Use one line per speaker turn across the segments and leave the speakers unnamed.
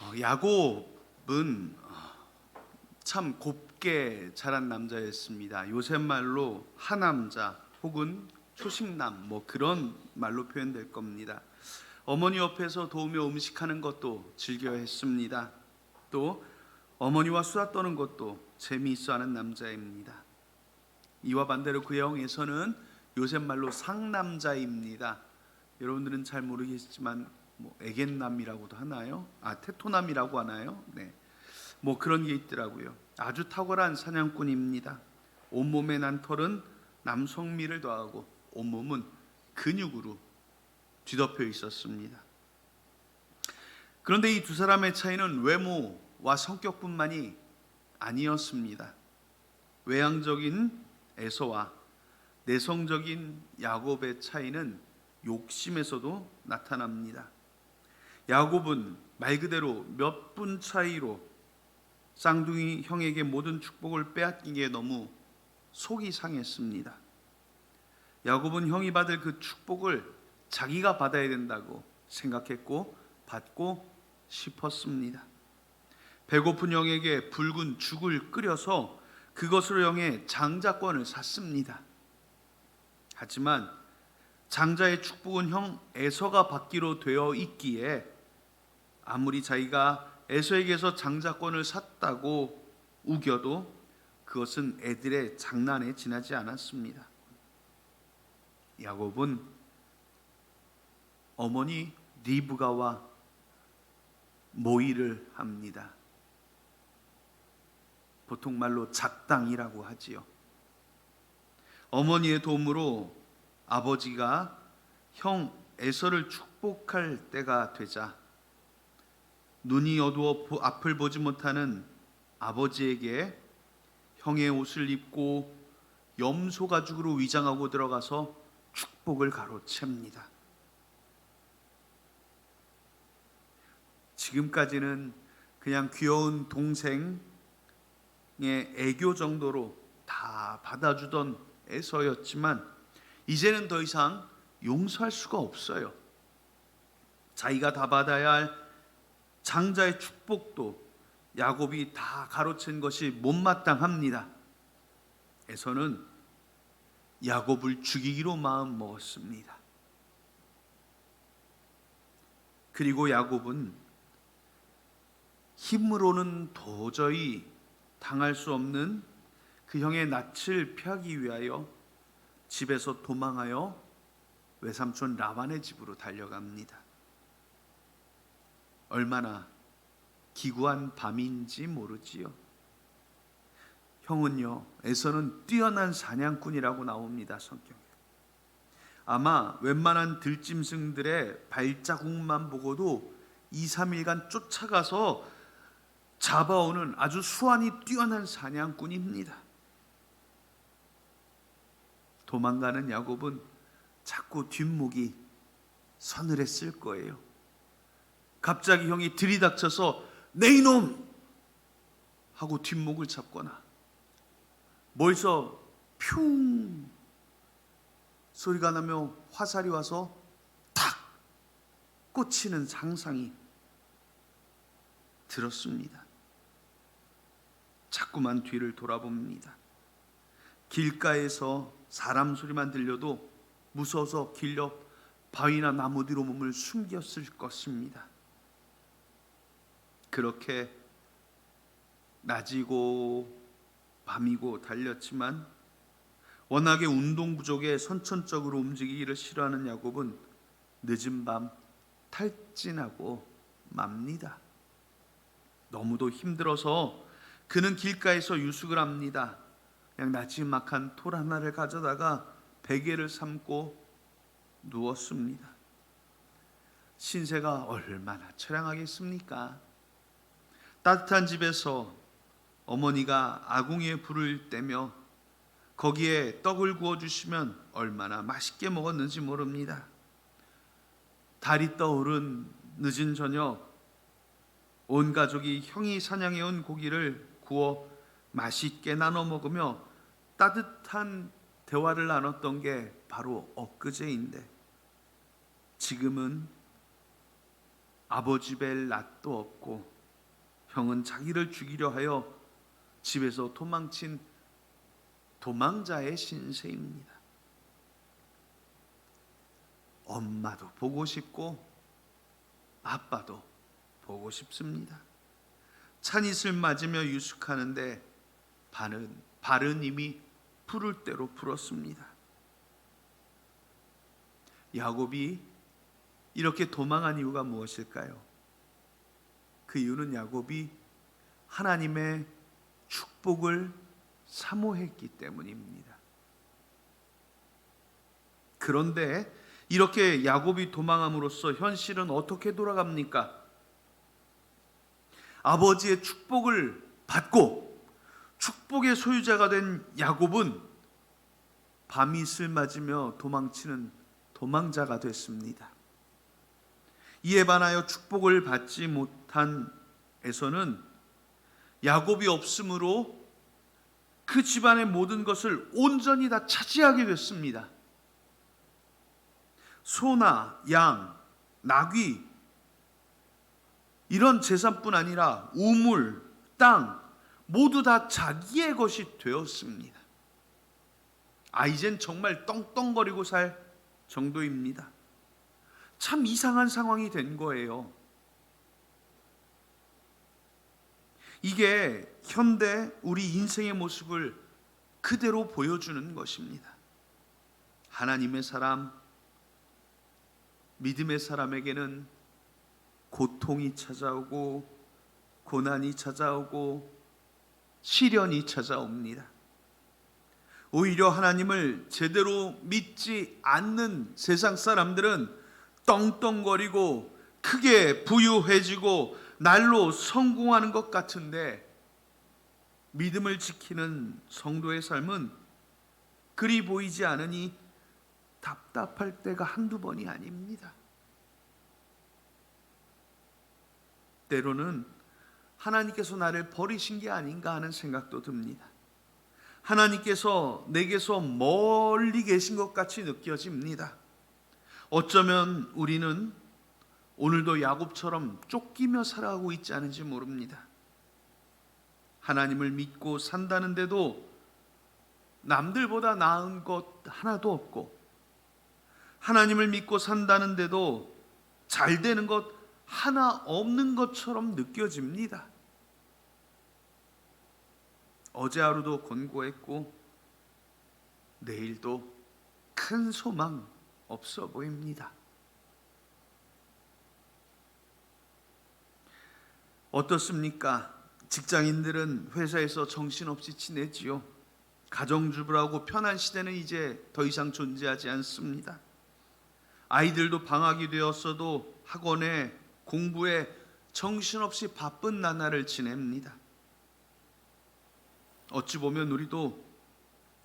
어, 야곱은 어, 참 곱게 자란 남자였습니다. 요새 말로 하남자 혹은 초식남 뭐 그런 말로 표현될 겁니다. 어머니 옆에서 도우며 음식하는 것도 즐겨 했습니다. 또 어머니와 수다 떠는 것도 재미있어하는 남자입니다. 이와 반대로 그의 형에서는 요새 말로 상남자입니다. 여러분들은 잘 모르겠지만 뭐 애견남이라고도 하나요? 아 테토남이라고 하나요? 네, 뭐 그런 게 있더라고요. 아주 탁월한 사냥꾼입니다. 온몸에 난 털은 남성미를 더하고 온몸은 근육으로 뒤덮여 있었습니다. 그런데 이 두 사람의 차이는 외모와 성격뿐만이 아니었습니다. 외향적인 에서와 내성적인 야곱의 차이는 욕심에서도 나타납니다. 야곱은 말 그대로 몇 분 차이로 쌍둥이 형에게 모든 축복을 빼앗기기에 너무 속이 상했습니다. 야곱은 형이 받을 그 축복을 자기가 받아야 된다고 생각했고 받고 싶었습니다. 배고픈 형에게 붉은 죽을 끓여서 그것으로 형의 장자권을 샀습니다. 하지만 장자의 축복은 형 에서가 받기로 되어 있기에 아무리 자기가 에서에게서 장자권을 샀다고 우겨도 그것은 애들의 장난에 지나지 않았습니다. 야곱은 어머니 리브가와 모의를 합니다. 보통 말로 작당이라고 하지요. 어머니의 도움으로 아버지가 형 에서를 축복할 때가 되자 눈이 어두워 보- 앞을 보지 못하는 아버지에게 형의 옷을 입고 염소 가죽으로 위장하고 들어가서 축복을 가로챕니다. 지금까지는 그냥 귀여운 동생의 애교 정도로 다 받아주던 에서였지만 이제는 더 이상 용서할 수가 없어요. 자기가 다 받아야 할 장자의 축복도 야곱이 다 가로챈 것이 못마땅합니다. 에서는 야곱을 죽이기로 마음 먹었습니다. 그리고 야곱은 힘으로는 도저히 당할 수 없는 그 형의 낯을 피하기 위하여 집에서 도망하여 외삼촌 라반의 집으로 달려갑니다. 얼마나 기구한 밤인지 모르지요. 형은요, 에서는 뛰어난 사냥꾼이라고 나옵니다, 성경에. 아마 웬만한 들짐승들의 발자국만 보고도 2, 3일간 쫓아가서 잡아오는 아주 수완이 뛰어난 사냥꾼입니다. 도망가는 야곱은 자꾸 뒷목이 서늘했을 거예요. 갑자기 형이 들이닥쳐서 내 이놈 하고 뒷목을 잡거나 멀서 퓨 소리가 나며 화살이 와서 탁 꽂히는 상상이 들었습니다. 자꾸만 뒤를 돌아봅니다. 길가에서 사람 소리만 들려도 무서워서 길옆 바위나 나무 뒤로 몸을 숨겼을 것입니다. 그렇게 낮이고 밤이고 달렸지만 워낙에 운동 부족에 선천적으로 움직이기를 싫어하는 야곱은 늦은 밤 탈진하고 맙니다. 너무도 힘들어서 그는 길가에서 유숙을 합니다. 그냥 나지막한 돌 하나를 가져다가 베개를 삼고 누웠습니다. 신세가 얼마나 처량하겠습니까? 따뜻한 집에서 어머니가 아궁이에 불을 떼며 거기에 떡을 구워 주시면 얼마나 맛있게 먹었는지 모릅니다. 달이 떠오른 늦은 저녁 온 가족이 형이 사냥해 온 고기를 구워 맛있게 나눠 먹으며 따뜻한 대화를 나눴던 게 바로 엊그제인데 지금은 아버지 뵐 낯도 없고 형은 자기를 죽이려 하여 집에서 도망친 도망자의 신세입니다. 엄마도 보고 싶고 아빠도 보고 싶습니다. 찬이슬 맞으며 유숙하는데 발은 발은 이미 풀을 대로 풀었습니다. 야곱이 이렇게 도망한 이유가 무엇일까요? 그 이유는 야곱이 하나님의 축복을 사모했기 때문입니다. 그런데 이렇게 야곱이 도망함으로써 현실은 어떻게 돌아갑니까? 아버지의 축복을 받고 축복의 소유자가 된 야곱은 밤이 슬 맞으며 도망치는 도망자가 됐습니다. 이에 반하여 축복을 받지 못한 에서는 야곱이 없으므로 그 집안의 모든 것을 온전히 다 차지하게 됐습니다. 소나 양, 나귀 이런 재산뿐 아니라 우물, 땅 모두 다 자기의 것이 되었습니다. 아 이젠 정말 떵떵거리고 살 정도입니다. 참 이상한 상황이 된 거예요. 이게 현대 우리 인생의 모습을 그대로 보여주는 것입니다. 하나님의 사람, 믿음의 사람에게는 고통이 찾아오고 고난이 찾아오고 시련이 찾아옵니다. 오히려 하나님을 제대로 믿지 않는 세상 사람들은 떵떵거리고 크게 부유해지고 날로 성공하는 것 같은데 믿음을 지키는 성도의 삶은 그리 보이지 않으니 답답할 때가 한두 번이 아닙니다. 때로는 하나님께서 나를 버리신 게 아닌가 하는 생각도 듭니다. 하나님께서 내게서 멀리 계신 것 같이 느껴집니다. 어쩌면 우리는 오늘도 야곱처럼 쫓기며 살아가고 있지 않은지 모릅니다. 하나님을 믿고 산다는데도 남들보다 나은 것 하나도 없고 하나님을 믿고 산다는데도 잘 되는 것 하나 없는 것처럼 느껴집니다. 어제 하루도 곤고했고 내일도 큰 소망 없어 보입니다. 어떻습니까? 직장인들은 회사에서 정신없이 지내지요. 가정주부라고 편한 시대는 이제 더 이상 존재하지 않습니다. 아이들도 방학이 되었어도 학원에 공부에 정신없이 바쁜 나날을 지냅니다. 어찌 보면 우리도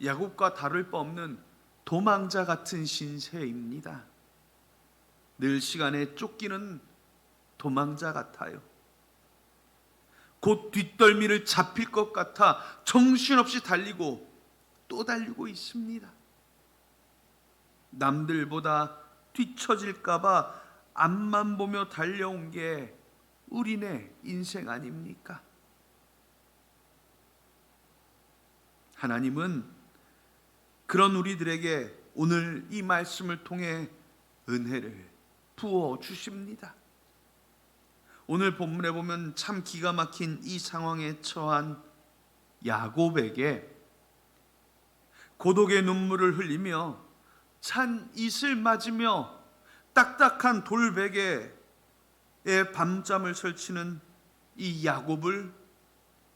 야곱과 다를 바 없는 도망자 같은 신세입니다. 늘 시간에 쫓기는 도망자 같아요. 곧 뒷덜미를 잡힐 것 같아 정신없이 달리고 또 달리고 있습니다. 남들보다 뒤처질까봐 앞만 보며 달려온 게 우리네 인생 아닙니까? 하나님은 그런 우리들에게 오늘 이 말씀을 통해 은혜를 부어 주십니다. 오늘 본문에 보면 참 기가 막힌 이 상황에 처한 야곱에게 고독의 눈물을 흘리며 찬 이슬 맞으며 딱딱한 돌베개에 밤잠을 설치는 이 야곱을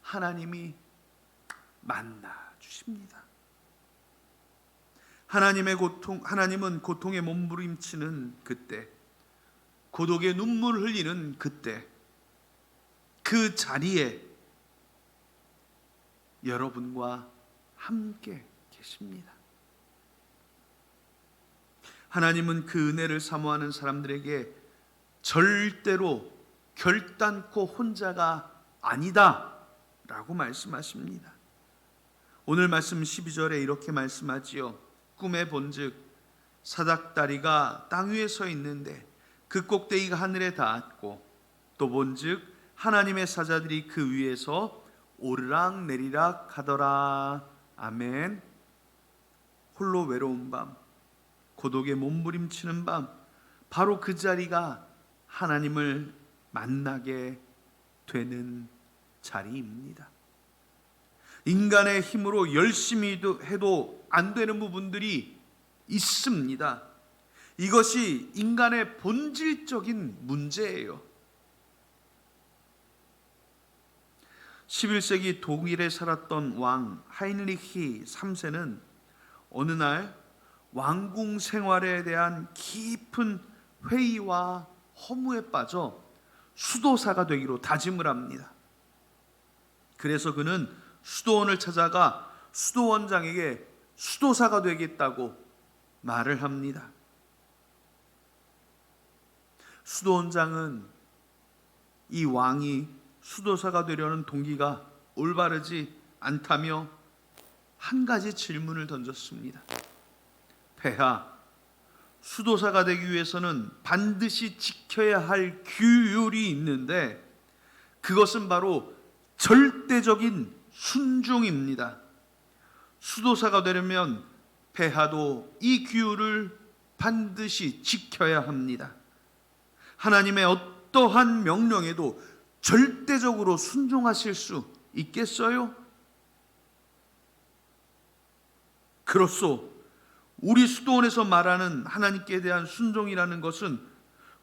하나님이 만나 주십니다. 하나님의 고통, 하나님은 고통에 몸부림치는 그때, 고독의 눈물을 흘리는 그때, 그 자리에 여러분과 함께 계십니다. 하나님은 그 은혜를 사모하는 사람들에게 절대로 결단코 혼자가 아니다 라고 말씀하십니다. 오늘 말씀 12절에 이렇게 말씀하지요. 꿈에 본즉 사닥다리가 땅 위에 서 있는데 그 꼭대기가 하늘에 닿았고 또 본즉 하나님의 사자들이 그 위에서 오르락 내리락 하더라 아멘 홀로 외로운 밤 고독에 몸부림치는 밤 바로 그 자리가 하나님을 만나게 되는 자리입니다. 인간의 힘으로 열심히 해도 안 되는 부분들이 있습니다. 이것이 인간의 본질적인 문제예요. 11세기 독일에 살았던 왕 하인리히 3세는 어느 날 왕궁 생활에 대한 깊은 회의와 허무에 빠져 수도사가 되기로 다짐을 합니다. 그래서 그는 수도원을 찾아가 수도원장에게 수도사가 되겠다고 말을 합니다. 수도원장은 이 왕이 수도사가 되려는 동기가 올바르지 않다며 한 가지 질문을 던졌습니다. 폐하, 수도사가 되기 위해서는 반드시 지켜야 할 규율이 있는데 그것은 바로 절대적인 순종입니다. 수도사가 되려면 폐하도 이 규율을 반드시 지켜야 합니다. 하나님의 어떠한 명령에도 절대적으로 순종하실 수 있겠어요? 그렇소. 우리 수도원에서 말하는 하나님께 대한 순종이라는 것은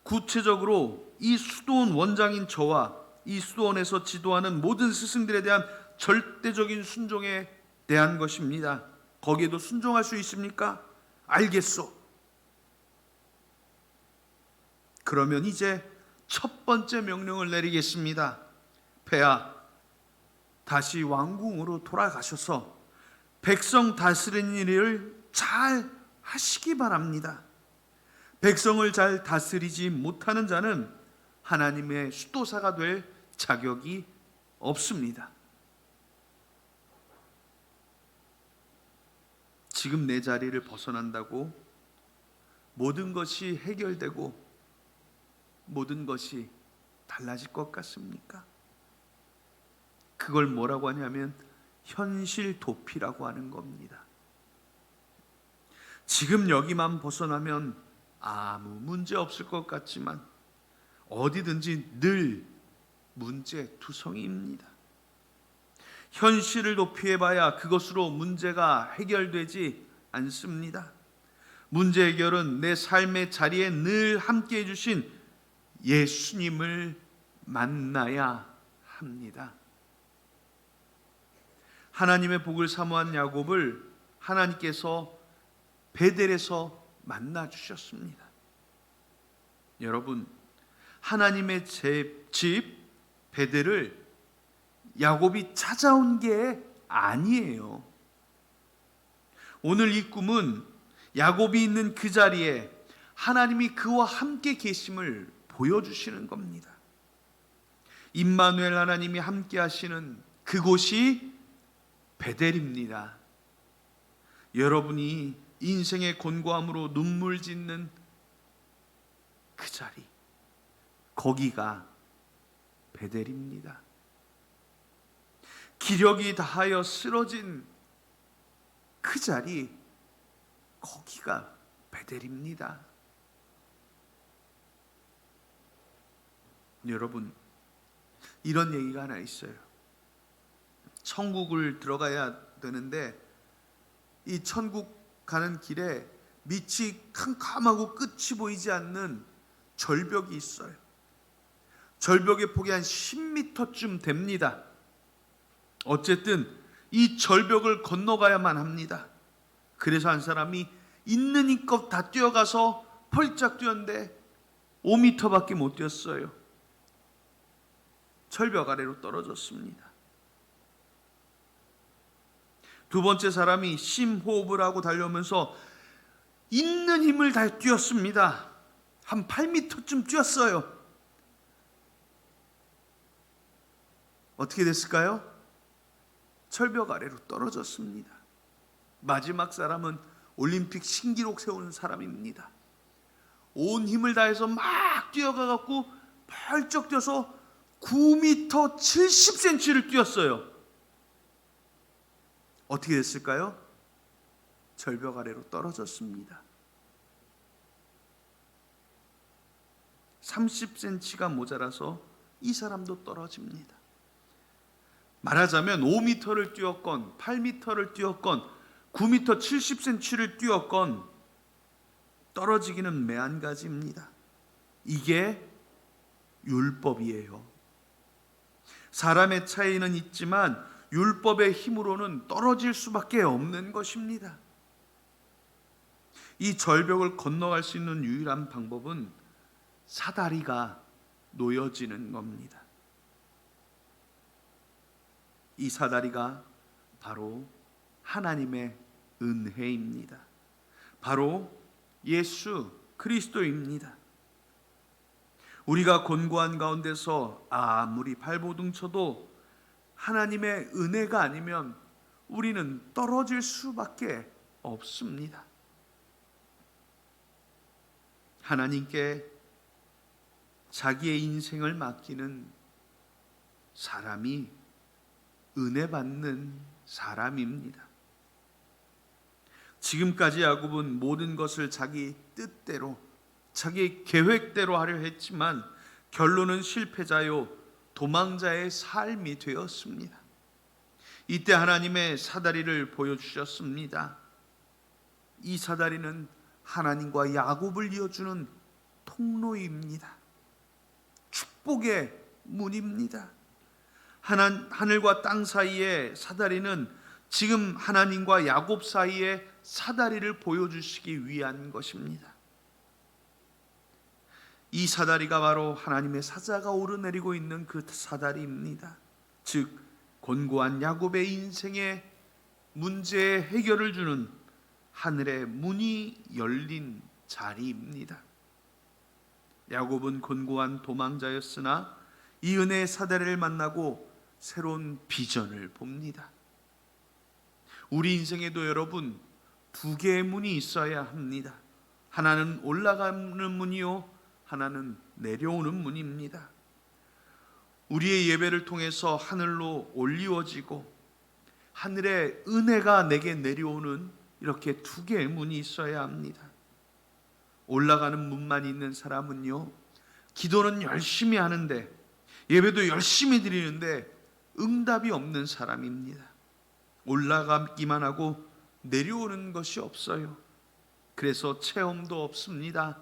구체적으로 이 수도원 원장인 저와 이 수도원에서 지도하는 모든 스승들에 대한 절대적인 순종에 대한 것입니다. 거기에도 순종할 수 있습니까? 알겠소. 그러면 이제 첫 번째 명령을 내리겠습니다. 폐하, 다시 왕궁으로 돌아가셔서 백성 다스리는 일을 잘 하시기 바랍니다. 백성을 잘 다스리지 못하는 자는 하나님의 수도사가 될 자격이 없습니다. 지금 내 자리를 벗어난다고 모든 것이 해결되고 모든 것이 달라질 것 같습니까? 그걸 뭐라고 하냐면 현실 도피라고 하는 겁니다. 지금 여기만 벗어나면 아무 문제 없을 것 같지만 어디든지 늘 문제 투성이입니다. 현실을 도피해봐야 그것으로 문제가 해결되지 않습니다. 문제 해결은 내 삶의 자리에 늘 함께 해주신 예수님을 만나야 합니다. 하나님의 복을 사모한 야곱을 하나님께서 베델에서 만나 주셨습니다. 여러분, 하나님의 집 베델을 야곱이 찾아온 게 아니에요. 오늘 이 꿈은 야곱이 있는 그 자리에 하나님이 그와 함께 계심을 보여주시는 겁니다. 임마누엘 하나님이 함께 하시는 그곳이 베델입니다. 여러분이 인생의 곤고함으로 눈물 짓는 그 자리, 거기가 베델입니다. 기력이 다하여 쓰러진 그 자리, 거기가 베델입니다. 여러분, 이런 얘기가 하나 있어요. 천국을 들어가야 되는데, 이 천국 가는 길에 밑이 캄캄하고 끝이 보이지 않는 절벽이 있어요. 절벽의 폭이 한 10m쯤 됩니다. 어쨌든 이 절벽을 건너가야만 합니다. 그래서 한 사람이 있는 힘껏 다 뛰어가서 펄짝 뛰었는데 5m밖에 못 뛰었어요. 절벽 아래로 떨어졌습니다. 두 번째 사람이 심호흡을 하고 달려오면서 있는 힘을 다 뛰었습니다. 한 8m쯤 뛰었어요. 어떻게 됐을까요? 철벽 아래로 떨어졌습니다. 마지막 사람은 올림픽 신기록 세우는 사람입니다. 온 힘을 다해서 막 뛰어가 갖고 펄쩍 뛰어서 9m 70cm를 뛰었어요. 어떻게 됐을까요? 절벽 아래로 떨어졌습니다. 30cm가 모자라서 이 사람도 떨어집니다. 말하자면 5m를 뛰었건 8m를 뛰었건 9m 70cm를 뛰었건 떨어지기는 매한가지입니다. 이게 율법이에요. 사람의 차이는 있지만 율법의 힘으로는 떨어질 수밖에 없는 것입니다. 이 절벽을 건너갈 수 있는 유일한 방법은 사다리가 놓여지는 겁니다. 이 사다리가 바로 하나님의 은혜입니다. 바로 예수 그리스도입니다. 우리가 곤고한 가운데서 아무리 발버둥 쳐도 하나님의 은혜가 아니면 우리는 떨어질 수밖에 없습니다. 하나님께 자기의 인생을 맡기는 사람이 은혜 받는 사람입니다. 지금까지 야곱은 모든 것을 자기 뜻대로 자기 계획대로 하려 했지만 결론은 실패자요 도망자의 삶이 되었습니다. 이때 하나님의 사다리를 보여주셨습니다. 이 사다리는 하나님과 야곱을 이어주는 통로입니다. 축복의 문입니다. 하늘과 땅 사이의 사다리는 지금 하나님과 야곱 사이의 사다리를 보여주시기 위한 것입니다. 이 사다리가 바로 하나님의 사자가 오르내리고 있는 그 사다리입니다. 즉 곤고한 야곱의 인생의 문제의 해결을 주는 하늘의 문이 열린 자리입니다. 야곱은 곤고한 도망자였으나 이 은혜의 사다리를 만나고 새로운 비전을 봅니다. 우리 인생에도 여러분 두 개의 문이 있어야 합니다. 하나는 올라가는 문이요, 하나는 내려오는 문입니다. 우리의 예배를 통해서 하늘로 올리워지고 하늘의 은혜가 내게 내려오는 이렇게 두 개의 문이 있어야 합니다. 올라가는 문만 있는 사람은요, 기도는 열심히 하는데 예배도 열심히 드리는데 응답이 없는 사람입니다. 올라가기만 하고 내려오는 것이 없어요. 그래서 체험도 없습니다.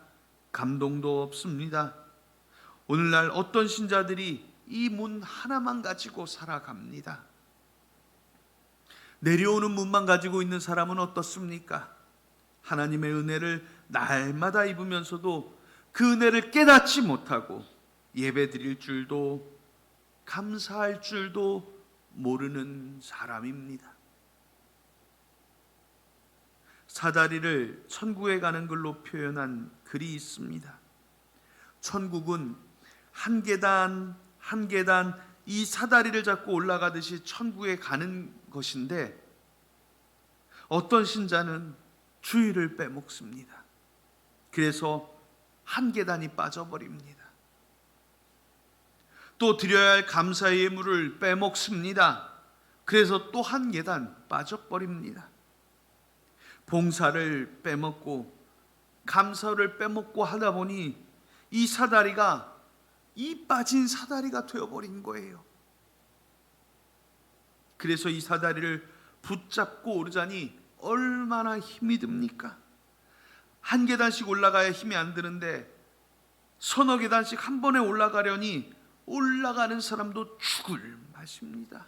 감동도 없습니다. 오늘날 어떤 신자들이 이 문 하나만 가지고 살아갑니다. 내려오는 문만 가지고 있는 사람은 어떻습니까? 하나님의 은혜를 날마다 입으면서도 그 은혜를 깨닫지 못하고 예배 드릴 줄도 감사할 줄도 모르는 사람입니다. 사다리를 천국에 가는 글로 표현한 글이 있습니다. 천국은 한 계단 한 계단 이 사다리를 잡고 올라가듯이 천국에 가는 것인데 어떤 신자는 주의를 빼먹습니다. 그래서 한 계단이 빠져버립니다. 또 드려야 할 감사의 예물을 빼먹습니다. 그래서 또 한 계단 빠져버립니다. 봉사를 빼먹고 감사를 빼먹고 하다 보니 이 사다리가 이 빠진 사다리가 되어버린 거예요. 그래서 이 사다리를 붙잡고 오르자니 얼마나 힘이 듭니까? 한 계단씩 올라가야 힘이 안 드는데 서너 계단씩 한 번에 올라가려니 올라가는 사람도 죽을 맛입니다.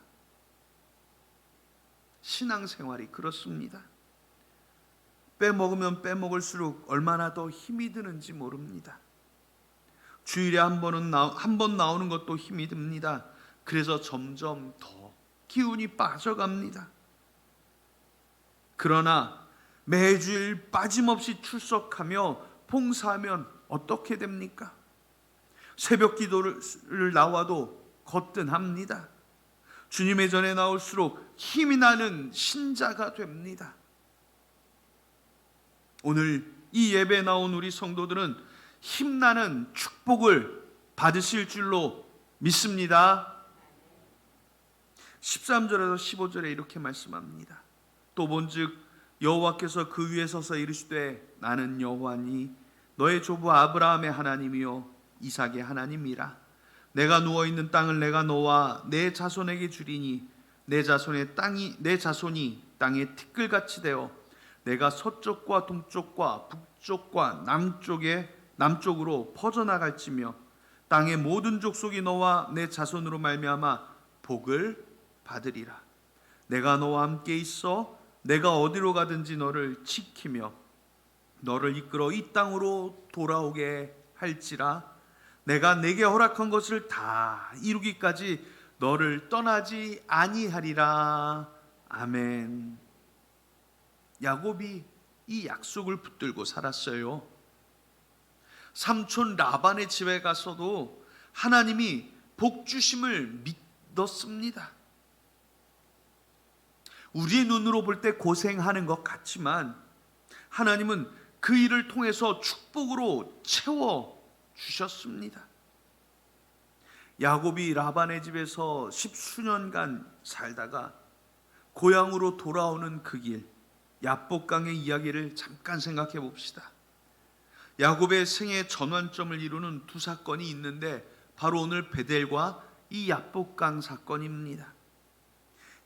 신앙생활이 그렇습니다. 빼먹으면 빼먹을수록 얼마나 더 힘이 드는지 모릅니다. 주일에 한 번은 한 번 나오는 것도 힘이 듭니다. 그래서 점점 더 기운이 빠져갑니다. 그러나 매주일 빠짐없이 출석하며 봉사하면 어떻게 됩니까? 새벽 기도를 나와도 거뜬합니다. 주님의 전에 나올수록 힘이 나는 신자가 됩니다. 오늘 이 예배에 나온 우리 성도들은 힘나는 축복을 받으실 줄로 믿습니다. 13절에서 15절에 이렇게 말씀합니다. 또 본즉 여호와께서 그 위에 서서 이르시되 나는 여호와니 너의 조부 아브라함의 하나님이요 이삭의 하나님이라. 내가 누워 있는 땅을 내가 너와 내 자손에게 주리니 내 자손의 땅이 내 자손이 땅의 티끌같이 되어 내가 서쪽과 동쪽과 북쪽과 남쪽에 남쪽으로 퍼져 나갈지며 땅의 모든 족속이 너와 내 자손으로 말미암아 복을 받으리라. 내가 너와 함께 있어 내가 어디로 가든지 너를 지키며 너를 이끌어 이 땅으로 돌아오게 할지라 내가 내게 허락한 것을 다 이루기까지 너를 떠나지 아니하리라. 아멘. 야곱이 이 약속을 붙들고 살았어요. 삼촌 라반의 집에 가서도 하나님이 복 주심을 믿었습니다. 우리의 눈으로 볼 때 고생하는 것 같지만 하나님은 그 일을 통해서 축복으로 채워 주셨습니다. 야곱이 라반의 집에서 십수년간 살다가 고향으로 돌아오는 그 길, 야복강의 이야기를 잠깐 생각해 봅시다. 야곱의 생애 전환점을 이루는 두 사건이 있는데 바로 오늘 베델과 이 야복강 사건입니다.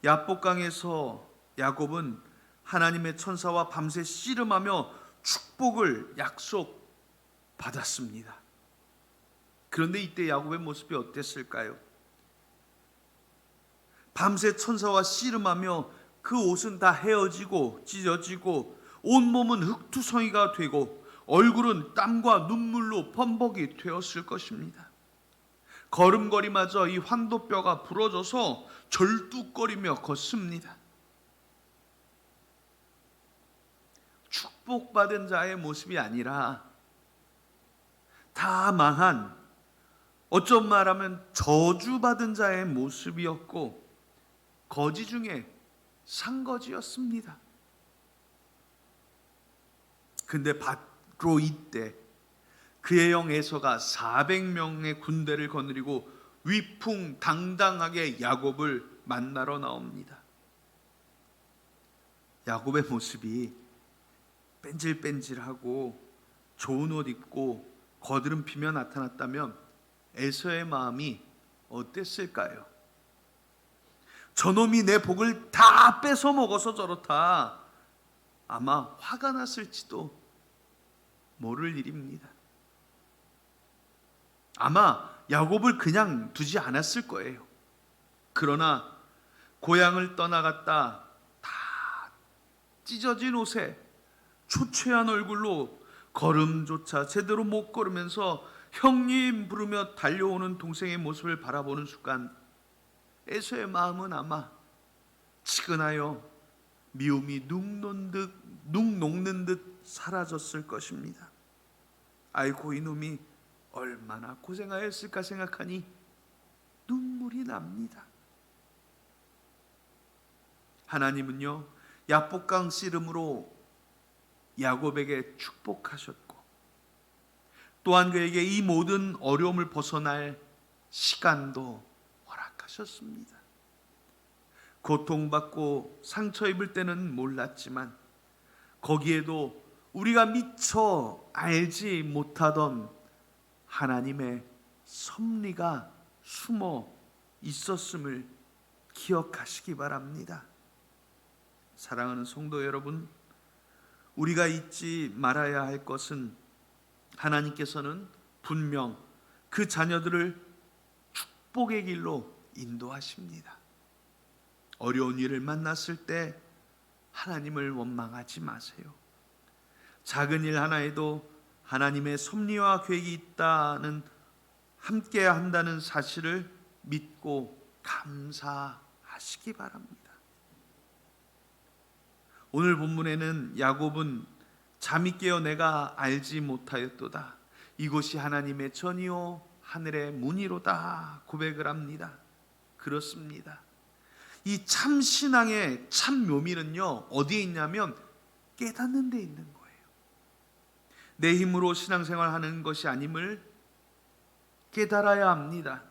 야복강에서 야곱은 하나님의 천사와 밤새 씨름하며 축복을 약속 받았습니다. 그런데 이때 야곱의 모습이 어땠을까요? 밤새 천사와 씨름하며 그 옷은 다 헤어지고 찢어지고 온몸은 흙투성이가 되고 얼굴은 땀과 눈물로 범벅이 되었을 것입니다. 걸음걸이마저 이 환도뼈가 부러져서 절뚝거리며 걷습니다. 축복받은 자의 모습이 아니라 다 망한 어쩜 말하면 저주받은 자의 모습이었고 거지 중에 상거지였습니다. 근데 바로 이때 그의 영 에서가 400명의 군대를 거느리고 위풍당당하게 야곱을 만나러 나옵니다. 야곱의 모습이 뺀질뺀질하고 좋은 옷 입고 거드름 피며 나타났다면 에서의 마음이 어땠을까요? 저놈이 내 복을 다 뺏어 먹어서 저렇다. 아마 화가 났을지도 모를 일입니다. 아마 야곱을 그냥 두지 않았을 거예요. 그러나 고향을 떠나갔다 다 찢어진 옷에 초췌한 얼굴로 걸음조차 제대로 못 걸으면서 형님 부르며 달려오는 동생의 모습을 바라보는 순간 에서의 마음은 아마 치근하여 미움이 눅 녹는 듯, 눅 녹는 듯 사라졌을 것입니다. 아이고 이놈이 얼마나 고생하였을까 생각하니 눈물이 납니다. 하나님은요 야복강 씨름으로 야곱에게 축복하셨고 또한 그에게 이 모든 어려움을 벗어날 시간도 허락하셨습니다. 고통받고 상처 입을 때는 몰랐지만 거기에도 우리가 미처 알지 못하던 하나님의 섭리가 숨어 있었음을 기억하시기 바랍니다. 사랑하는 성도 여러분, 우리가 잊지 말아야 할 것은 하나님께서는 분명 그 자녀들을 축복의 길로 인도하십니다. 어려운 일을 만났을 때 하나님을 원망하지 마세요. 작은 일 하나에도 하나님의 섭리와 계획이 있다는 함께 한다는 사실을 믿고 감사하시기 바랍니다. 오늘 본문에는 야곱은 잠이 깨어 내가 알지 못하였도다. 이곳이 하나님의 전이요 하늘의 문이로다 고백을 합니다. 그렇습니다. 이 참 신앙의 참 묘미는요 어디에 있냐면 깨닫는 데 있는 거예요. 내 힘으로 신앙생활 하는 것이 아님을 깨달아야 합니다.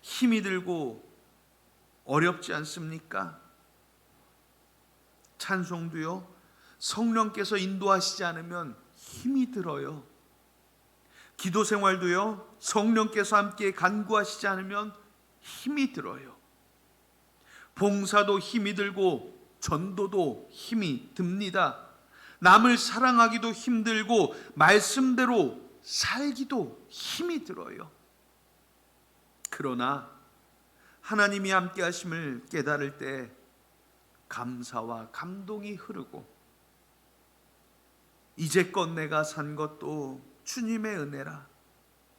힘이 들고 어렵지 않습니까? 찬송도요. 성령께서 인도하시지 않으면 힘이 들어요. 기도 생활도요. 성령께서 함께 간구하시지 않으면 힘이 들어요. 봉사도 힘이 들고 전도도 힘이 듭니다. 남을 사랑하기도 힘들고 말씀대로 살기도 힘이 들어요. 그러나 하나님이 함께 하심을 깨달을 때 감사와 감동이 흐르고 이제껏 내가 산 것도 주님의 은혜라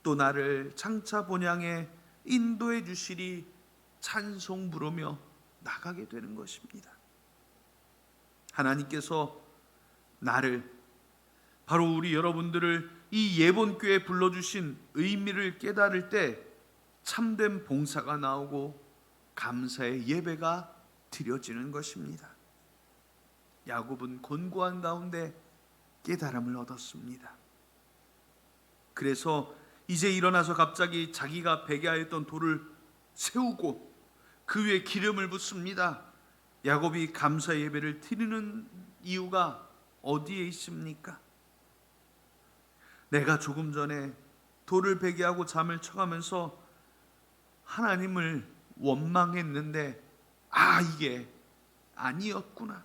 또 나를 장차 본향에 인도해 주시리 찬송 부르며 나가게 되는 것입니다. 하나님께서 나를 바로 우리 여러분들을 이 예본교에 불러주신 의미를 깨달을 때 참된 봉사가 나오고 감사의 예배가 드려지는 것입니다. 야곱은 곤고한 가운데 깨달음을 얻었습니다. 그래서 이제 일어나서 갑자기 자기가 베게 하였던 돌을 세우고 그 위에 기름을 붓습니다. 야곱이 감사 예배를 드리는 이유가 어디에 있습니까? 내가 조금 전에 돌을 베게 하고 잠을 쳐가면서 하나님을 원망했는데 아 이게 아니었구나.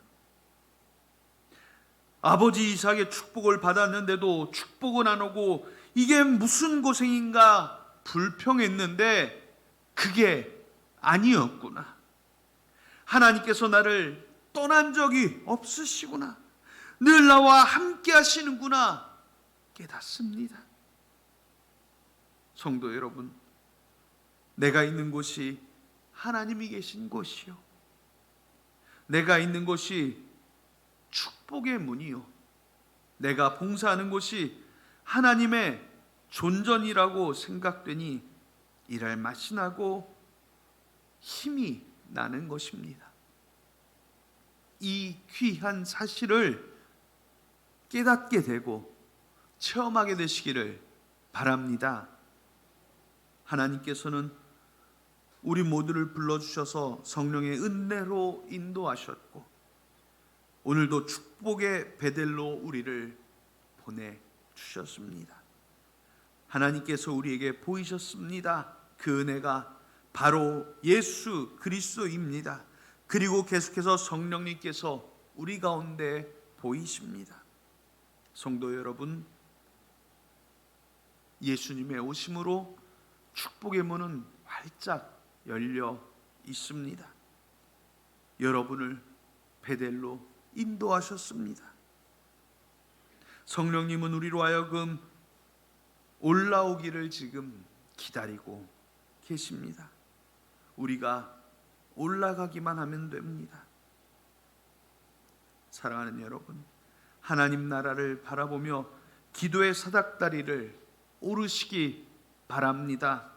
아버지 이삭의 축복을 받았는데도 축복은 안 오고 이게 무슨 고생인가 불평했는데 그게 아니었구나. 하나님께서 나를 떠난 적이 없으시구나. 늘 나와 함께 하시는구나. 깨닫습니다. 성도 여러분, 내가 있는 곳이 하나님이 계신 곳이요. 내가 있는 곳이 축복의 문이요. 내가 봉사하는 곳이 하나님의 존전이라고 생각되니 일할 맛이 나고 힘이 나는 것입니다. 이 귀한 사실을 깨닫게 되고 체험하게 되시기를 바랍니다. 하나님께서는 우리 모두를 불러주셔서 성령의 은혜로 인도하셨고 오늘도 축복의 베델로 우리를 보내주셨습니다. 하나님께서 우리에게 보이셨습니다. 그 은혜가 바로 예수 그리스도입니다. 그리고 계속해서 성령님께서 우리 가운데 보이십니다. 성도 여러분, 예수님의 오심으로 축복의 문은 활짝 열려 있습니다. 여러분을 베델로 인도하셨습니다. 성령님은 우리로 하여금 올라오기를 지금 기다리고 계십니다. 우리가 올라가기만 하면 됩니다. 사랑하는 여러분, 하나님 나라를 바라보며 기도의 사닥다리를 오르시기 바랍니다.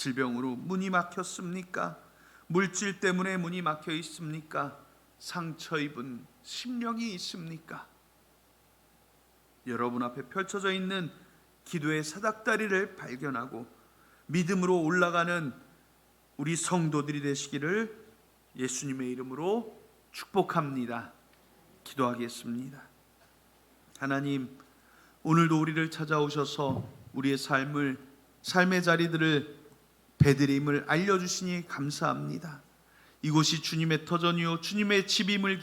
질병으로 문이 막혔습니까? 물질 때문에 문이 막혀 있습니까? 상처 입은 심령이 있습니까? 여러분 앞에 펼쳐져 있는 기도의 사닥다리를 발견하고 믿음으로 올라가는 우리 성도들이 되시기를 예수님의 이름으로 축복합니다. 기도하겠습니다. 하나님, 오늘도 우리를 찾아오셔서 우리의 삶을 삶의 자리들을 배드림을 알려주시니 감사합니다. 이곳이 주님의 터전이요 주님의 집임을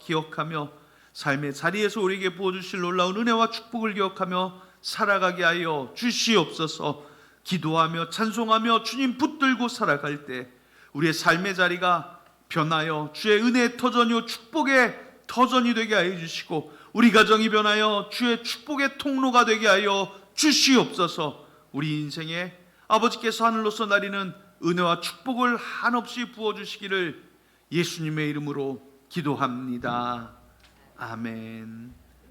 기억하며 삶의 자리에서 우리에게 부어주실 놀라운 은혜와 축복을 기억하며 살아가게 하여 주시옵소서 기도하며 찬송하며 주님 붙들고 살아갈 때 우리의 삶의 자리가 변하여 주의 은혜의 터전이요 축복의 터전이 되게 하여 주시고 우리 가정이 변하여 주의 축복의 통로가 되게 하여 주시옵소서 우리 인생에 아버지께서 하늘로서 나리는 은혜와 축복을 한없이 부어주시기를 예수님의 이름으로 기도합니다. 아멘.